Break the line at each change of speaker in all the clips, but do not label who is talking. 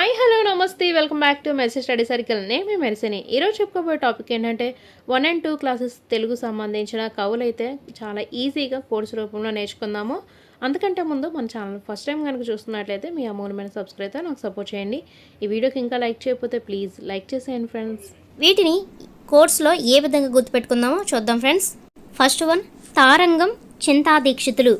Hi hello నమస్తే. Welcome back to message study circle నేను మీ మెరిసిని ఈరోజు చెప్పుకోబోయే టాపిక్ ఏంటంటే one and two classes Telugu సంబంధించిన కవులైతే చాలా ఈజీగా కోర్సు రూపంలో నేర్చుకుందాము. అందుకంటే ముందు మన ఛానల్ ఫస్ట్ టైం కనుక చూస్తున్నట్లయితే మీ అమూల్యమైన సబ్స్క్రైబ్ నాకు సపోర్ట్ చేయండి. ఈ వీడియోకి ఇంకా లైక్ చేయకపోతే ప్లీజ్ లైక్ చేసేయండి ఫ్రెండ్స్
వీటిని కోర్సులో ఏ విధంగా గుర్తుపెట్టుకుందామో చూద్దాం friends first one Tarangam Chinta Dikshitulu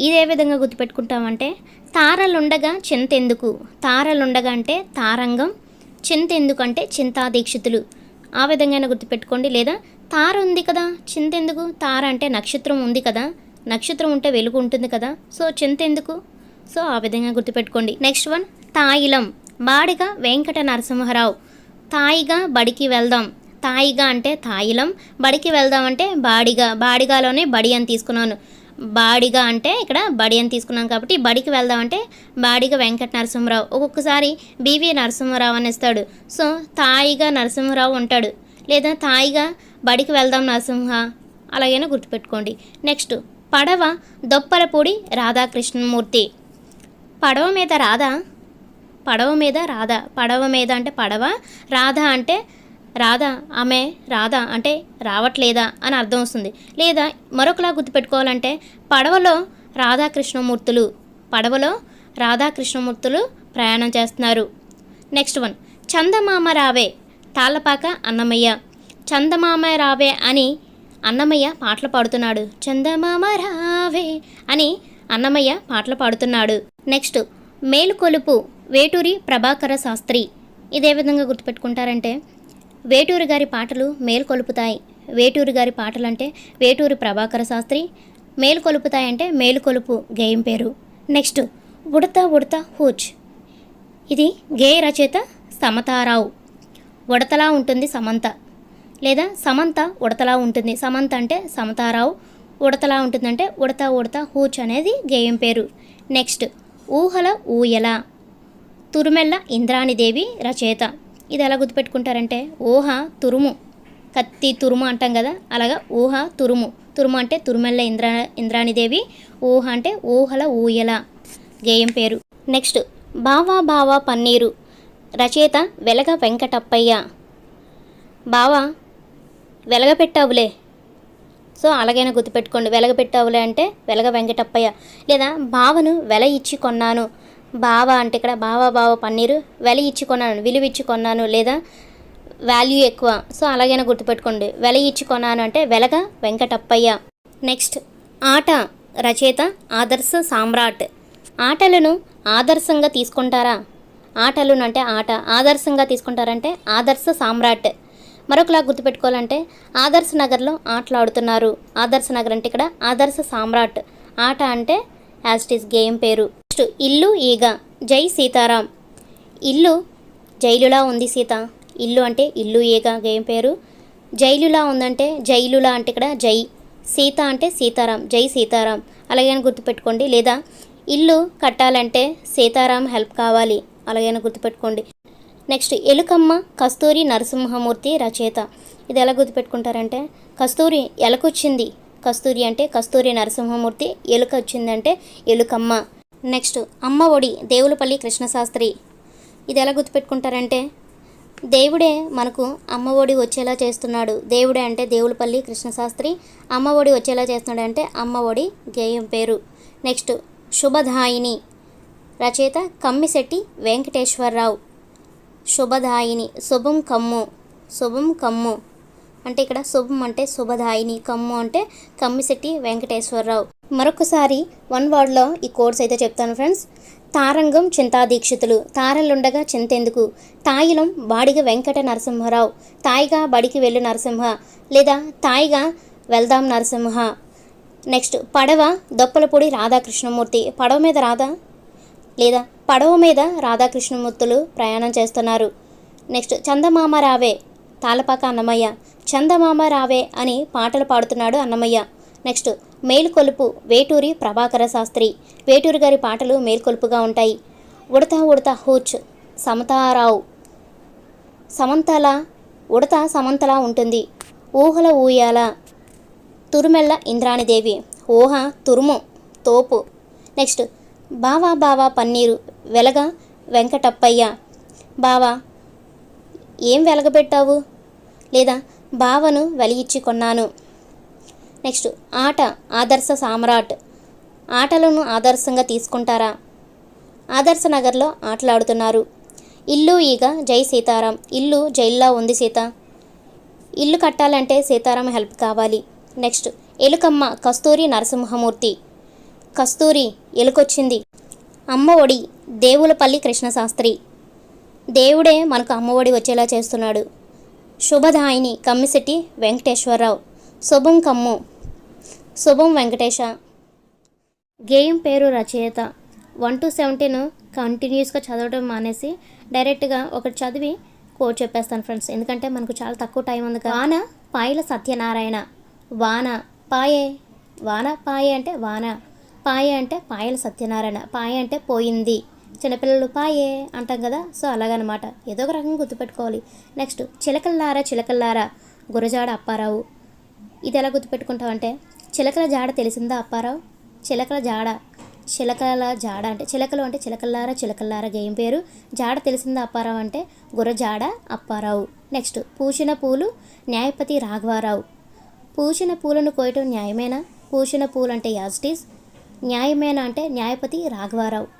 ఇదే విధంగా గుర్తుపెట్టుకుంటామంటే తారలుండగా చింతెందుకు. తారలుండగా అంటే తారంగం చింతెందుకు అంటే చింతా దీక్షితులు ఆ విధంగా గుర్తుపెట్టుకోండి. లేదా తార ఉంది కదా చింతెందుకు? తార అంటే నక్షత్రం ఉంది కదా నక్షత్రం ఉంటే వెలుగు ఉంటుంది కదా సో చింతెందుకు? సో ఆ విధంగా గుర్తుపెట్టుకోండి. నెక్స్ట్ వన్ తాయిలం. బాడిగ వెంకట నరసింహరావు తాయిగా బడికి వెళ్దాం. తాయిగా అంటే తాయిలం బడికి వెళ్దాం అంటే బాడిగా. బాడిగాలోనే బడి అని తీసుకున్నాను. బాడిగా అంటే ఇక్కడ బడి అని తీసుకున్నాం కాబట్టి బడికి వెళ్దాం అంటే బాడిగా వెంకట నరసింహరావు. ఒక్కొక్కసారి బీవీ నరసింహరావు అని ఇస్తాడు సో తాయిగా నరసింహరావు ఉంటాడు. లేదా తాయిగా బడికి వెళ్దాం నరసింహ అలాగైనా గుర్తుపెట్టుకోండి. నెక్స్ట్ పడవ దొప్పలపూడి రాధాకృష్ణమూర్తి. పడవ మీద రాధ పడవ మీద రాధ. పడవ మీద అంటే పడవ రాధ అంటే రాదా ఆమె రాధ అంటే రావట్లేదా అని అర్థం వస్తుంది. లేదా మరొకలా గుర్తుపెట్టుకోవాలంటే పడవలో రాధాకృష్ణమూర్తులు పడవలో రాధాకృష్ణమూర్తులు ప్రయాణం చేస్తున్నారు. Next one. చందమామ రావే తాళ్ళపాక అన్నమయ్య. చందమామ రావే అని అన్నమయ్య పాటలు పాడుతున్నాడు. చందమామ రావే అని అన్నమయ్య పాటలు పాడుతున్నాడు. నెక్స్ట్ మేలుకొలుపు వేటూరి ప్రభాకర శాస్త్రి. ఇదే విధంగా గుర్తుపెట్టుకుంటారంటే వేటూరు గారి పాటలు మేలుకొలుపుతాయి. వేటూరు గారి పాటలంటే వేటూరు వేటూరి ప్రభాకర శాస్త్రి మేలుకొలుపుతాయంటే మేలుకొలుపు గేయం పేరు. నెక్స్ట్ ఉడత ఉడత హూచ్. ఇది గేయ రచయిత సమతారావు. ఉడతలా ఉంటుంది సమంత. లేదా సమంత ఉడతలా ఉంటుంది. సమంత అంటే సమతారావు ఉడతలా ఉంటుందంటే ఉడత ఉడత హూచ్ అనేది గేయం పేరు. నెక్స్ట్ ఊహల ఊయల. తురుమెల్ల ఇంద్రాణిదేవి రచయిత. ఇది ఎలా గుర్తుపెట్టుకుంటారంటే ఊహ తురుము కత్తి తురుము అంటాం కదా అలాగా ఊహ తురుము. తురుము అంటే తురుమెల్ల ఇంద్ర ఇంద్రాణిదేవి ఊహ అంటే ఊహల ఊయల గేయం పేరు. నెక్స్ట్ బావా బావా పన్నీరు రచయిత వెలగ వెంకటప్పయ్య. బావా వెలగపెట్టావులే సో అలాగైనా గుర్తుపెట్టుకోండి వెలగపెట్టావులే అంటే వెలగ వెంకటప్పయ్య. లేదా బావను వెల ఇచ్చి కొన్నాను బావా అంటే ఇక్కడ బావా బావ పన్నీరు వెల ఇచ్చి కొన్నాను విలువ ఇచ్చి కొన్నాను లేదా వాల్యూ ఎక్కువ. సో అలాగైనా గుర్తుపెట్టుకోండి. వెల ఇచ్చి కొన్నాను అంటే వెలగ వెంకటప్పయ్య. నెక్స్ట్ ఆట రచయిత ఆదర్శ సామ్రాట్. ఆటలను ఆదర్శంగా తీసుకుంటారా? ఆటలను అంటే ఆట. ఆదర్శంగా తీసుకుంటారంటే ఆదర్శ సామ్రాట్. మరొకలా గుర్తుపెట్టుకోవాలంటే ఆదర్శ నగర్లో ఆటలాడుతున్నారు. ఆదర్శ నగర్ అంటే ఇక్కడ ఆదర్శ సామ్రాట్. ఆట అంటే యాజ్ ఇస్ గేమ్ పేరు. నెక్స్ట్ ఇల్లు ఈగ. జై సీతారాం. ఇల్లు జైలులా ఉంది సీత. ఇల్లు అంటే ఇల్లు ఈగ గేమ్ పేరు? జైలులా ఉందంటే జైలులా అంటే ఇక్కడ జై. సీత అంటే సీతారాం. జై సీతారాం. అలాగైనా గుర్తుపెట్టుకోండి. లేదా ఇల్లు కట్టాలంటే సీతారాం హెల్ప్ కావాలి. అలాగైనా గుర్తుపెట్టుకోండి. నెక్స్ట్ ఎలుకమ్మ కస్తూరి నరసింహమూర్తి రచయిత. ఇది ఎలా గుర్తుపెట్టుకుంటారంటే కస్తూరి ఎలకొచ్చింది. కస్తూరి అంటే కస్తూరి నరసింహమూర్తి ఎలుక వచ్చిందంటే ఎలుకమ్మ. నెక్స్ట్ అమ్మ ఒడి దేవులపల్లి కృష్ణశాస్త్రి. ఇది ఎలా గుర్తుపెట్టుకుంటారంటే దేవుడే మనకు అమ్మ ఒడి వచ్చేలా చేస్తున్నాడు. దేవుడే అంటే దేవులపల్లి కృష్ణశాస్త్రి అమ్మ ఒడి వచ్చేలా చేస్తున్నాడు అంటే అమ్మ ఒడి గేయం పేరు. నెక్స్ట్ శుభదాయిని. రచయిత కమ్మిశెట్టి వెంకటేశ్వరరావు. శుభదాయిని శుభం కమ్ము శుభం కమ్ము. అంటే ఇక్కడ శుభం అంటే శుభదాయిని కమ్ము అంటే కమ్మిశెట్టి వెంకటేశ్వరరావు. మరొకసారి వన్ వర్డ్లో ఈ కోర్స్ అయితే చెప్తాను ఫ్రెండ్స్. తారంగం చింతా దీక్షితులు తారలుండగా చింతెందుకు. తాయిలం బాడిగ వెంకట నరసింహరావు. తాయిగా బడికి వెళ్ళు నరసింహ. లేదా తాయిగా వెళ్దాం నరసింహ. నెక్స్ట్ పడవ దొప్పలపూడి రాధాకృష్ణమూర్తి. పడవ మీద రాధా? లేదా పడవ మీద రాధాకృష్ణమూర్తులు ప్రయాణం చేస్తున్నారు. నెక్స్ట్ చందమామ రావే. తాళపాక అన్నమయ్య. చందమామ రావే అని పాటలు పాడుతున్నాడు అన్నమయ్య. నెక్స్ట్ మేలుకొలుపు వేటూరి ప్రభాకర శాస్త్రి. వేటూరి గారి పాటలు మేల్కొలుపుగా ఉంటాయి. ఉడత ఉడత హూచ్ సమతారావు. సమంతల ఉడత సమంతలా ఉంటుంది. ఊహల ఊయాల తురుమెల్ల ఇంద్రాణిదేవి. ఊహ తురుము తోపు. నెక్స్ట్ బావా బావా పన్నీరు వెలగ వెంకటప్పయ్య. బావా ఏం వెలగబెట్టావు? లేదా బావను వెలిగించి కొన్నాను. నెక్స్ట్ ఆట ఆదర్శ సామ్రాట్. ఆటలను ఆదర్శంగా తీసుకుంటారా? ఆదర్శ నగర్లో ఆటలాడుతున్నారు. ఇల్లు ఈగ జై సీతారాం. ఇల్లు జైల్లో ఉంది సీత. ఇల్లు కట్టాలంటే సీతారాం హెల్ప్ కావాలి. నెక్స్ట్ ఎలుకమ్మ కస్తూరి నరసింహమూర్తి. కస్తూరి ఎలుకొచ్చింది. అమ్మ ఒడి దేవులపల్లి కృష్ణశాస్త్రి. దేవుడే మనకు అమ్మఒడి వచ్చేలా చేస్తున్నాడు. శుభదాయిని కమ్మిశెట్టి వెంకటేశ్వరరావు. శుభం కమ్ము. శుభం వెంకటేశ. గేయం పేరు రచయిత. వన్ టు సెవెంటీన్ కంటిన్యూస్గా చదవడం మానేసి డైరెక్ట్గా ఒకటి చదివి కోడ్ చెప్పేస్తాను ఫ్రెండ్స్. ఎందుకంటే మనకు చాలా తక్కువ టైం ఉంది కదా. వాన పాయల సత్యనారాయణ. వాన పాయే. వాన పాయే అంటే వాన. పాయ అంటే పాయల సత్యనారాయణ. పాయ అంటే పోయింది. చిన్నపిల్లలు పాయే అంటాం కదా. సో అలాగనమాట. ఏదో ఒక రకంగా గుర్తుపెట్టుకోవాలి. నెక్స్ట్ చిలకల్లారా చిలకల్లారా గురజాడ అప్పారావు. ఇది ఎలా గుర్తుపెట్టుకుంటామంటే చిలకల జాడ తెలిసిందా అప్పారావు? చిలకల జాడ. చిలకల జాడ అంటే చిలకలు అంటే చిలకల్లారా చిలకల్లారా గేయం పేరు. జాడ తెలిసిందా అప్పారావు అంటే గురజాడ అప్పారావు. నెక్స్ట్ పూసిన పూలు న్యాయపతి రాఘవారావు. పూసిన పూలను కోయటం న్యాయమేనా? పూసిన పూలు అంటే యాజిటీస్ న్యాయమేనా అంటే న్యాయపతి రాఘవారావు.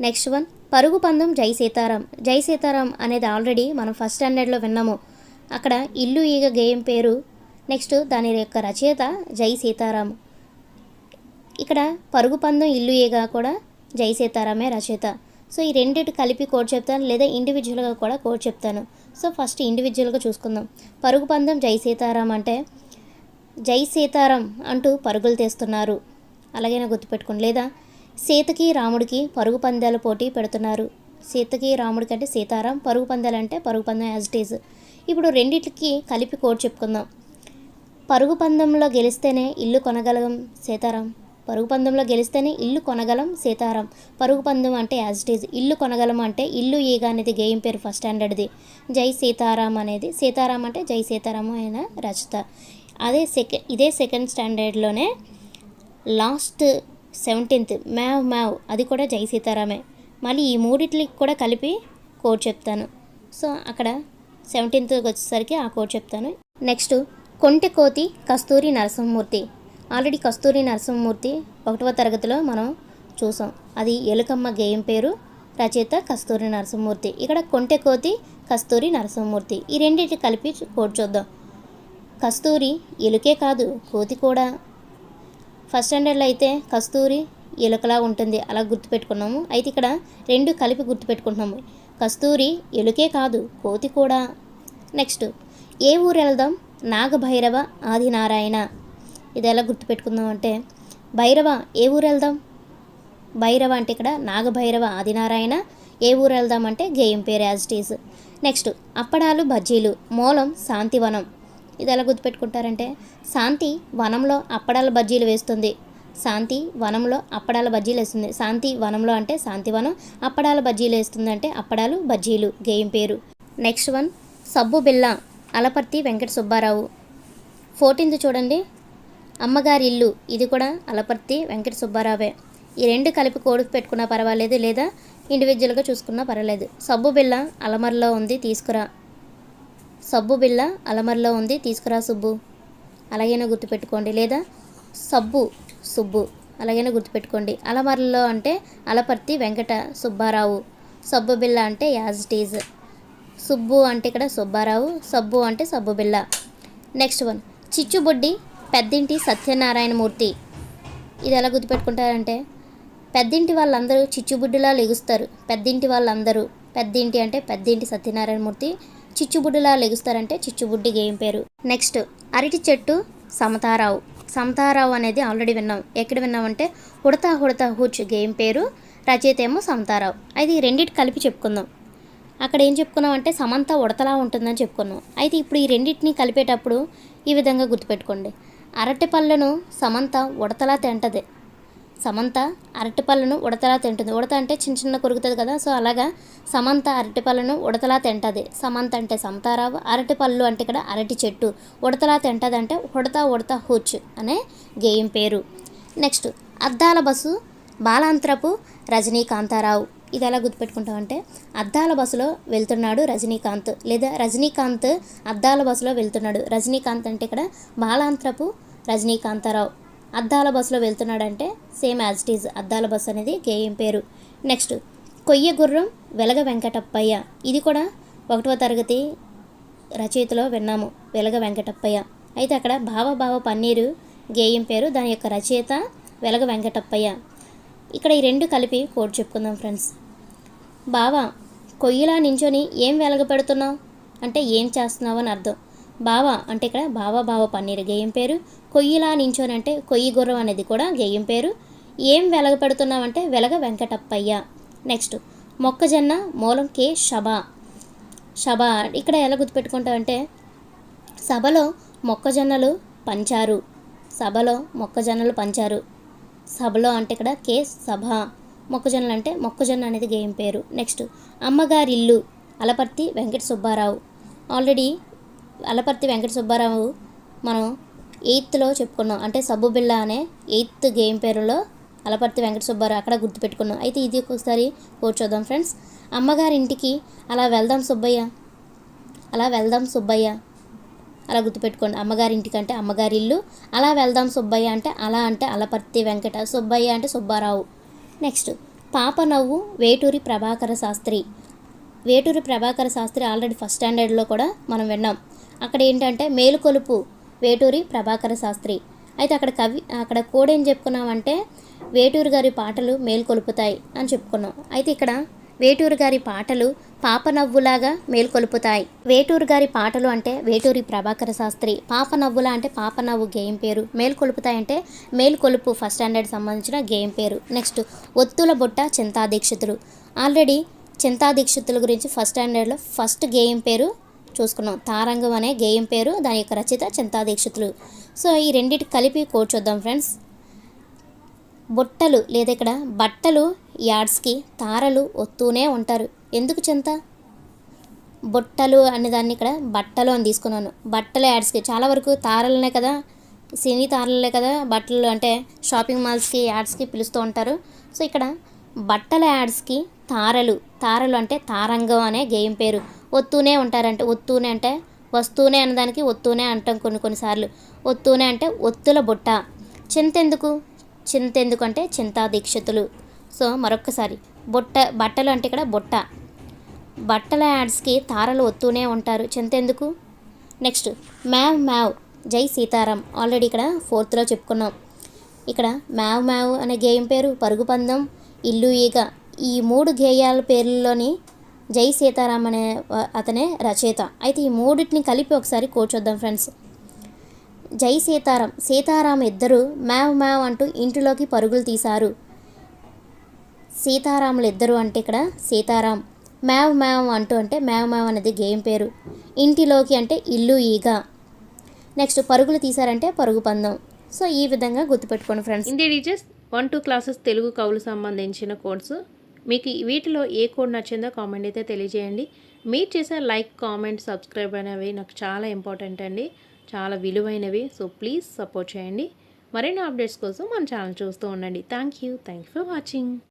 నెక్స్ట్ వన్ పరుగు పందెం జై సీతారాం. జై సీతారాం అనేది ఆల్రెడీ మనం ఫస్ట్ స్టాండర్డ్లో విన్నాము. అక్కడ ఇల్లు ఈగ గేయం పేరు. నెక్స్ట్ దాని యొక్క రచయిత జై సీతారాం. ఇక్కడ పరుగు పందం ఇల్లు ఈగ కూడా జై సీతారామే రచయిత. సో ఈ రెండింటి కలిపి కోడ్ చెప్తాను లేదా ఇండివిజువల్గా కూడా కోడ్ చెప్తాను. సో ఫస్ట్ ఇండివిజువల్గా చూసుకుందాం. పరుగు పందెం జై సీతారాం అంటే జై సీతారాం అంటూ పరుగులు తీస్తున్నారు. అలాగైనా గుర్తుపెట్టుకోండి. లేదా సీతకి రాముడికి పరుగు పందాల పోటీ పెడుతున్నారు. సీతకి రాముడికి అంటే సీతారాం పరుగు పందాలు అంటే పరుగు పందెం యాజ్ ఇట్ ఈజ్ ఇప్పుడు రెండిటికి కలిపి కోడ్ చెప్పుకుందాం. పరుగు పందెంలో గెలిస్తేనే ఇల్లు కొనగలం సీతారాం. పరుగు పందెంలో గెలిస్తేనే ఇల్లు కొనగలం సీతారాం. పరుగు పందెం అంటే యాజ్ ఇట్ ఈజ్ ఇల్లు కొనగలం అంటే ఇల్లు ఈగ అనేది గేయం పేరు ఫస్ట్ స్టాండర్డ్ది జై సీతారాం అనేది సీతారాం అంటే జై సీతారాం అయిన రచత. అదే సెకండ్ ఇదే సెకండ్ స్టాండర్డ్లోనే లాస్ట్ సెవెంటీన్త్. మ్యావ్ మ్యావ్. అది కూడా జై సీతారామే. మళ్ళీ ఈ మూడిట్లకి కూడా కలిపి కోడ్ చెప్తాను. సో అక్కడ సెవెంటీన్త్కి వచ్చేసరికి ఆ కోడ్ చెప్తాను. నెక్స్ట్ కొంటె కోతి కస్తూరి నరసింహమూర్తి. ఆల్రెడీ కస్తూరి నరసింహమూర్తి ఒకటవ తరగతిలో మనం చూసాం. అది ఎలుకమ్మ గేయం పేరు రచయిత కస్తూరి నరసింహమూర్తి. ఇక్కడ కొంటె కోతి కస్తూరి నరసింహమూర్తి. ఈ రెండింటి కలిపి కోడ్ చూద్దాం. కస్తూరి ఎలుకే కాదు కోతి కూడా. ఫస్ట్ స్టాండర్డ్లో అయితే కస్తూరి ఎలుకలా ఉంటుంది. అలా గుర్తుపెట్టుకున్నాము. అయితే ఇక్కడ రెండు కలిపి గుర్తుపెట్టుకుంటున్నాము. కస్తూరి ఎలుకే కాదు కోతి కూడా. నెక్స్ట్ ఏ ఊరు వెళ్దాం? నాగభైరవ ఆదినారాయణ. ఇది ఎలా గుర్తుపెట్టుకుందాం అంటే భైరవ ఏ ఊరు వెళ్దాం? భైరవ అంటే ఇక్కడ నాగభైరవ ఆదినారాయణ. ఏ ఊరు వెళ్దాం అంటే గేయం పేరు యాజ్ నెక్స్ట్ అప్పడాలు బజ్జీలు మూలం శాంతివనం. ఇది ఎలా గుర్తుపెట్టుకుంటారంటే శాంతి వనంలో అప్పడాల బజ్జీలు వేస్తుంది. శాంతి వనంలో అప్పడాల బజ్జీలు వేస్తుంది. శాంతి వనంలో అంటే శాంతివనం అప్పడాల బజ్జీలు వేస్తుంది అంటే అప్పడాలు బజ్జీలు. గేయం పేరు. నెక్స్ట్ వన్ సబ్బు బిల్లా అలపర్తి వెంకట సుబ్బారావు. ఫోర్టీన్త్ చూడండి. అమ్మగారి ఇల్లు ఇది కూడా అలపర్తి వెంకట సుబ్బారావే. ఈ రెండు కలిపి కోడుకు పెట్టుకున్నా పర్వాలేదు లేదా ఇండివిజువల్గా చూసుకున్నా పర్వాలేదు. సబ్బు బిల్ల అలమరలో ఉంది తీసుకురా. సబ్బు బిల్ల అలమరలో ఉంది తీసుకురా సుబ్బు. అలాగైనా గుర్తుపెట్టుకోండి. లేదా సబ్బు సుబ్బు అలాగైనా గుర్తుపెట్టుకోండి. అలమరలో అంటే అలపర్తి వెంకట సుబ్బారావు. సబ్బు బిళ్ళ అంటే యాజ్ ఇట్ ఈజ్. సుబ్బు అంటే ఇక్కడ సుబ్బారావు సబ్బు అంటే సబ్బు బిళ్ళ. Next one. చిచ్చుబుడ్డి పెద్దింటి సత్యనారాయణమూర్తి ఇది ఎలా గుర్తుపెట్టుకుంటారంటే పెద్దింటి వాళ్ళందరూ చిచ్చుబుడ్డిలా లెగుస్తారు. పెద్దింటి వాళ్ళందరూ. పెద్దింటి అంటే పెద్దింటి సత్యనారాయణమూర్తి చిచ్చుబుడ్డిలా లెగుస్తారంటే చిచ్చుబుడ్డి గేమ్ పేరు. నెక్స్ట్ అరటి చెట్టు సమతారావు. సమతారావు అనేది ఆల్రెడీ విన్నాం. ఎక్కడ విన్నామంటే హుడతా హుడతా హుచ్ గేమ్ పేరు రచయిత ఏమో సమతారావు. అయితే ఈ రెండింటి కలిపి చెప్పుకుందాం. అక్కడ ఏం చెప్పుకున్నాం అంటే సమంత ఉడతలా ఉంటుందని చెప్పుకున్నాం. అయితే ఇప్పుడు ఈ రెండింటిని కలిపేటప్పుడు ఈ విధంగా గుర్తుపెట్టుకోండి. అరటి పళ్ళను సమంత ఉడతలా తింటది. సమంత అరటిపళ్ళను ఉడతలా తింటుంది. ఉడత అంటే చిన్న చిన్న కొరుకుతుంది కదా సో అలాగా సమంత అరటిపళ్ళను ఉడతలా తింటుంది. సమంత అంటే సమతారావు అరటిపళ్ళు అంటే ఇక్కడ అరటి చెట్టు. ఉడతలా తింటుంది అంటే ఉడత ఉడత హూచ్ అనే గేయం పేరు. నెక్స్ట్ అద్దాల బస్సు బాలాంతరపు రజనీకాంతారావు. ఇది ఎలా గుర్తుపెట్టుకుంటామంటే అద్దాల బస్సులో వెళ్తున్నాడు రజనీకాంత్ లేదా రజనీకాంత్ అద్దాల బస్సులో వెళ్తున్నాడు. రజనీకాంత్ అంటే ఇక్కడ బాలాంత్రపు రజనీకాంతారావు. అద్దాల బస్సులో వెళ్తున్నాడంటే సేమ్ యాజ్ ఇట్ ఈజ్ అద్దాల బస్సు అనేది గేయం పేరు. నెక్స్ట్ కొయ్య గుర్రం వెలగ వెంకటప్పయ్య. ఇది కూడా ఒకటవ తరగతి రచయితలో విన్నాము వెలగ వెంకటప్పయ్య. అయితే అక్కడ భావభావ పన్నీరు గేయం పేరు దాని యొక్క రచయిత వెలగ వెంకటప్పయ్య. ఇక్కడ ఈ రెండు కలిపి కోడ్ చెప్పుకుందాం ఫ్రెండ్స్. బావా కొయ్యిలా నించొని ఏం వెలగ పెడుతున్నావు? అంటే ఏం చేస్తున్నావు అని అర్థం. బావా అంటే ఇక్కడ బావా బావ పన్నీరు గేయం పేరు. కొయ్యిలా నించోనంటే కొయ్యి గుర్రం అనేది కూడా గేయం పేరు. ఏం వెలగ పెడుతున్నామంటే వెలగ వెంకటప్పయ్య. నెక్స్ట్ మొక్కజొన్న మూలం కే షబా షబా ఇక్కడ ఎలా గుర్తుపెట్టుకుంటామంటే సభలో మొక్కజొన్నలు పంచారు. సభలో మొక్కజొన్నలు పంచారు. సభలో అంటే ఇక్కడ కే సభ. మొక్కజొన్నలు అంటే మొక్కజొన్న అనేది గేయం పేరు. నెక్స్ట్ అమ్మగారిల్లు అలపర్తి వెంకట సుబ్బారావు. ఆల్రెడీ అలపర్తి వెంకట సుబ్బారావు మనం ఎయిత్లో చెప్పుకున్నాం. అంటే సబ్బు బిళ్ళ అనే ఎయిత్ గేమ్ పేరులో అలపర్తి వెంకట సుబ్బారావు అక్కడ గుర్తుపెట్టుకున్నాం. అయితే ఇది ఒకసారి కూర్చోదాం ఫ్రెండ్స్. అమ్మగారి ఇంటికి అలా వెళ్దాం సుబ్బయ్య. అలా వెళ్దాం సుబ్బయ్య. అలా గుర్తుపెట్టుకోండి. అమ్మగారి ఇంటికి అంటే అమ్మగారి ఇల్లు అలా వెళ్దాం సుబ్బయ్య అంటే అలా అంటే అలపర్తి వెంకట సుబ్బయ్య అంటే సుబ్బారావు. నెక్స్ట్ పాప నవ్వు వేటూరి ప్రభాకర శాస్త్రి. వేటూరి ప్రభాకర శాస్త్రి ఆల్రెడీ ఫస్ట్ స్టాండర్డ్లో కూడా మనం విన్నాం. అక్కడ ఏంటంటే మేలుకొలుపు వేటూరి ప్రభాకర శాస్త్రి. అయితే అక్కడ కవి అక్కడ కోడ్ ఏం చెప్పుకున్నామంటే వేటూరు గారి పాటలు మేల్కొలుపుతాయి అని చెప్పుకున్నాం. అయితే ఇక్కడ వేటూరు గారి పాటలు పాప నవ్వులాగా మేల్కొలుపుతాయి. వేటూరు గారి పాటలు అంటే వేటూరి ప్రభాకర శాస్త్రి. పాప నవ్వులా అంటే పాప నవ్వు గేమ్ పేరు. మేల్కొలుపుతాయి అంటే మేల్కొలుపు ఫస్ట్ స్టాండర్డ్ సంబంధించిన గేమ్ పేరు. నెక్స్ట్ ఒత్తుల బుట్ట చింతా దీక్షితులు ఆల్రెడీ చింతా దీక్షితుల గురించి ఫస్ట్ స్టాండర్డ్లో ఫస్ట్ గేయం పేరు చూసుకున్నాం. తారంగం అనే గేయం పేరు దాని యొక్క రచయిత చింతా దీక్షితులు. సో ఈ రెండింటి కలిపి కోడ్ చూద్దాం ఫ్రెండ్స్. బుట్టలు లేదా ఇక్కడ బట్టలు యాడ్స్కి తారలు వస్తూనే ఉంటారు. ఎందుకు చింత? బుట్టలు అనే దాన్ని ఇక్కడ బట్టలు అని తీసుకున్నాను. బట్టల యాడ్స్కి. చాలా వరకు తారలనే కదా సినీ తారలే కదా బట్టలు అంటే షాపింగ్ మాల్స్కి యాడ్స్కి పిలుస్తూ ఉంటారు. సో ఇక్కడ బట్టల యాడ్స్కి తారలు. తారలు అంటే తారంగం అనే గేయం పేరు. ఒత్తూనే ఉంటారంటే. ఒత్తూనే అంటే వస్తూనే అన్నదానికి ఒత్తూనే అంటాం కొన్ని కొన్నిసార్లు ఒత్తూనే అంటే ఒత్తుల బుట్ట. చింతెందుకు? చింతెందుకు అంటే చింతా దీక్షితులు సో మరొక్కసారి. బుట్ట బట్టలు అంటే ఇక్కడ బుట్ట. బట్టల యాడ్స్కి తారలు వస్తూనే ఉంటారు. చింతెందుకు? నెక్స్ట్ మ్యావ్ మ్యావ్. జై సీతారాం. ఆల్రెడీ ఇక్కడ ఫోర్త్లో చెప్పుకున్నాం. ఇక్కడ మ్యావ్ మ్యావ్ అనే గేయం పేరు. పరుగు పందెం ఇల్లు ఈగ. ఈ మూడు గేయాల పేర్లలోని జై సీతారాం అనే అతనే రచయిత. అయితే ఈ మూడింటిని కలిపి ఒకసారి కూర్చొద్దాం ఫ్రెండ్స్ జై సీతారాం. సీతారాం ఇద్దరు మ్యావ్ మ్యావ్ అంటూ ఇంటిలోకి పరుగులు తీశారు. సీతారాములు ఇద్దరు అంటే ఇక్కడ సీతారాం. మ్యావ్ మ్యావ్ అంటూ అంటే మ్యావ్ మ్యావ్ అనేది గేమ్ పేరు. ఇంటిలోకి అంటే ఇల్లు ఈగ. నెక్స్ట్ పరుగులు తీశారంటే పరుగు పందెం. సో ఈ విధంగా గుర్తుపెట్టుకోండి friends
India teachers one two classes Telugu కవులు సంబంధించిన కోర్సు మీకు వీటిలో ఏ కోడ్ నచ్చిందో కామెంట్ అయితే తెలియజేయండి. మీరు చేసే లైక్ కామెంట్ సబ్స్క్రైబ్ అనేవి నాకు చాలా ఇంపార్టెంట్ అండి. చాలా విలువైనవి. సో ప్లీజ్ సపోర్ట్ చేయండి. మరిన్ని అప్డేట్స్ కోసం మన ఛానల్ చూస్తూ ఉండండి. Thank you. Thank you for watching.